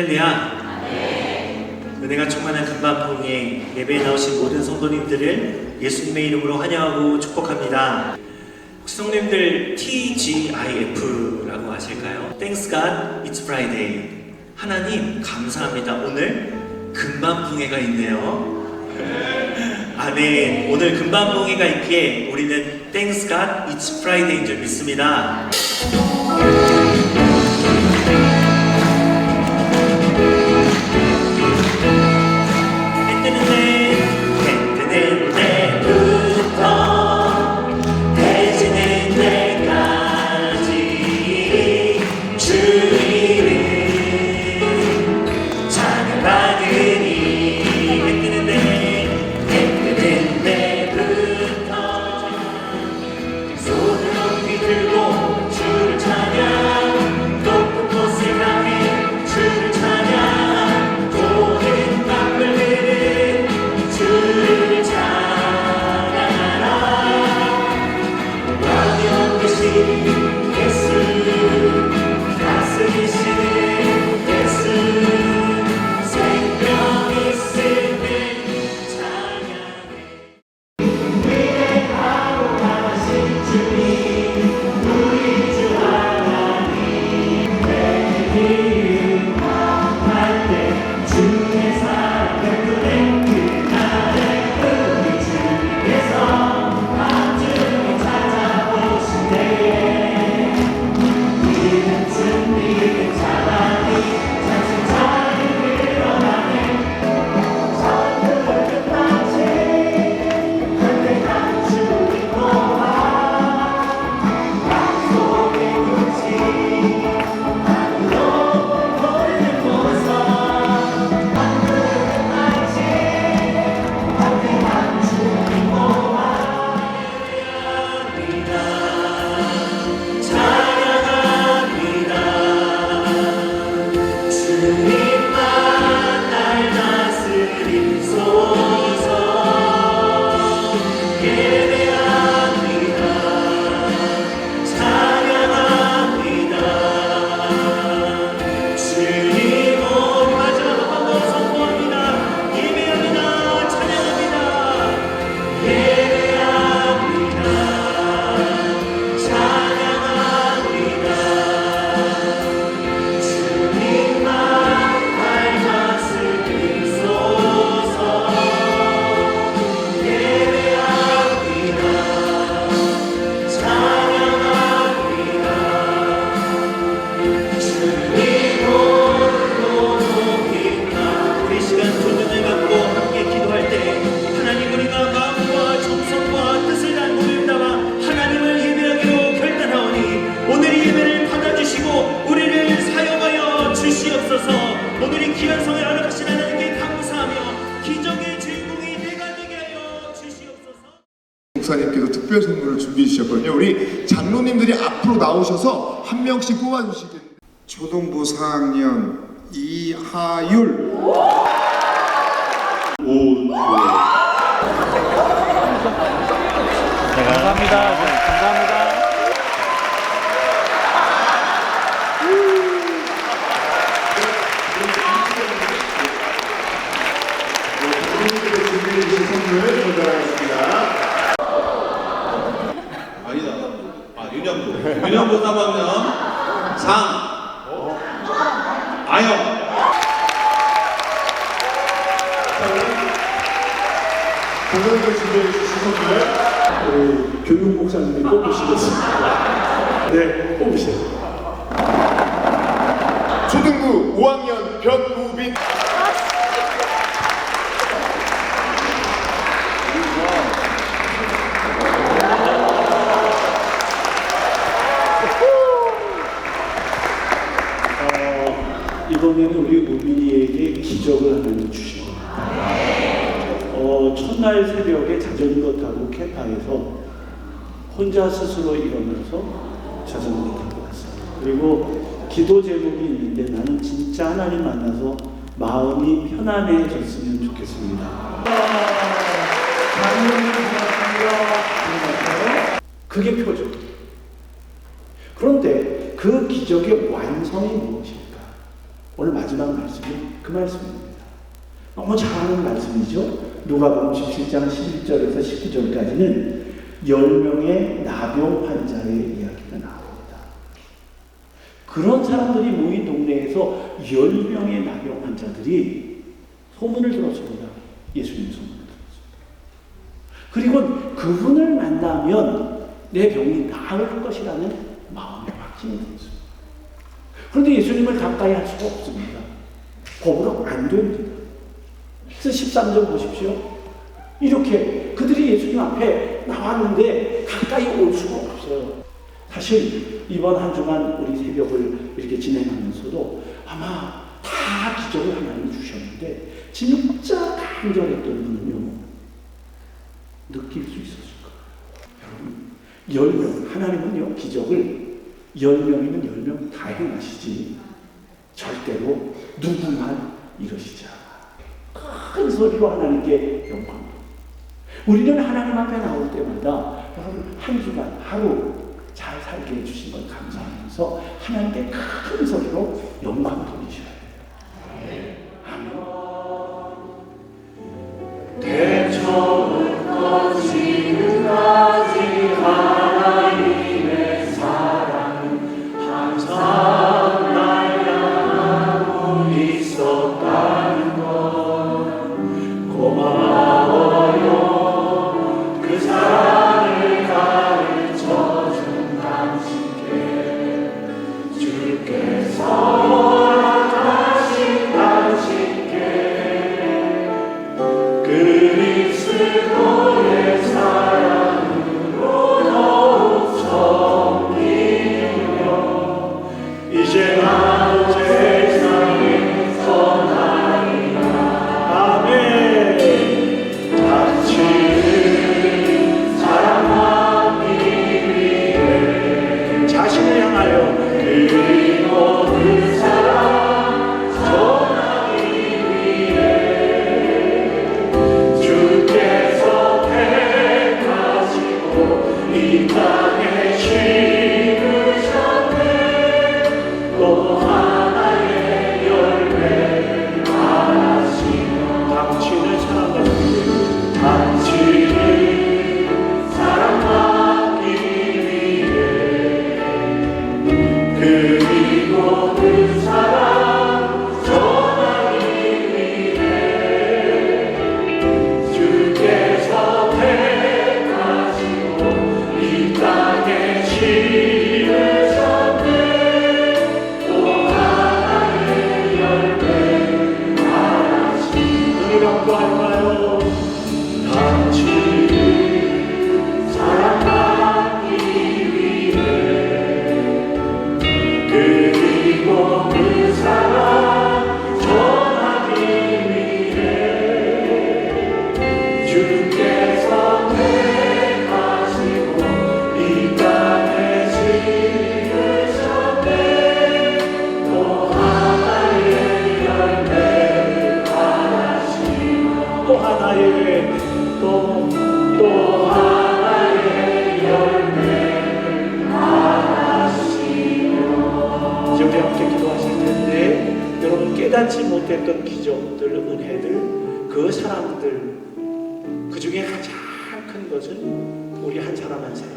할렐루야. 은혜가 충만한 금방봉에 예배에 나오신 모든 성도님들을 예수님의 이름으로 환영하고 축복합니다. 혹시 성도님들 TGIF라고 아실까요? Thanks God, It's Friday. 하나님 감사합니다. 오늘 금방봉회가 있네요. 아멘. 오늘 금방봉회가 있기에 우리는 Thanks God, It's Friday인 줄 믿습니다. 주시옵소서 오늘 이 귀한 성을 알아가신 하나님께 감사하며 기적의 주인공이 내가 되게 하여 주시옵소서 목사님께서 특별 선물을 준비해 주셨거든요. 우리 장로님들이 앞으로 나오셔서 한 명씩 뽑아주시겠는데 초등부 4학년 이하율 감사합니다. 네, 감사합니다. 선물 전달하겠습니다. 아니다. 아, 윤영부. 윤영부 3학년 장. 아영. 고등학교 준비해 주신 선물 우리 교육 목사님이 뽑으시겠습니다. 네, 뽑으세요. 초등부 5학년 변우빈 어, 이번에는 우리 우빈이에게 기적을 하나님 주신 겁니다. 어, 첫날 새벽에 자전거 타고 캠파에서 혼자 스스로 일어나서 자전거 타고 왔어요. 그리고 기도 제목이 있는데 나는 진짜 하나님 만나서 마음이 편안해졌으면 좋겠습니다. 그게 표죠. 그런데 그 기적의 완성이 무엇일까? 오늘 마지막 말씀이 그 말씀입니다. 너무 잘하는 말씀이죠. 누가복음 17장 11절에서 19절까지는 10명의 나병 환자의 이야기가 나옵니다. 그런 사람들이 모인 동네에서 10명의 나병 환자들이 소문을 들었습니다. 예수님 소문을 들었습니다. 그리고 그분을 만나면 내 병이 나을 것이라는 마음의 확신이 들었습니다. 그런데 예수님을 가까이 할 수가 없습니다. 법으로 안 됩니다. 그래서 13절 보십시오. 이렇게 그들이 예수님 앞에 나왔는데 가까이 올 수가 없어요. 사실 이번 한 주간 우리 새벽을 이렇게 진행하면서도 아마 다 기적을 하나님 주셨는데 진짜 간절했던 분은요 느낄 수 있었을 거예요. 여러분, 10명, 하나님은요 기적을 10명이면 10명 다 행하시지 절대로 누구만 않아요. 큰 소리로 하나님께 영광. 우리는 하나님 앞에 나올 때마다 여러분 한 주간 하루 잘 살게 해주신 걸 감사하면서 하나님께 큰 소리로 영광 돌리셔야 돼요. 눈을 감고 못했던 기적들, 은혜들, 그 사랑들 그 중에 가장 큰 것은 우리 한 사람 한 사랑받기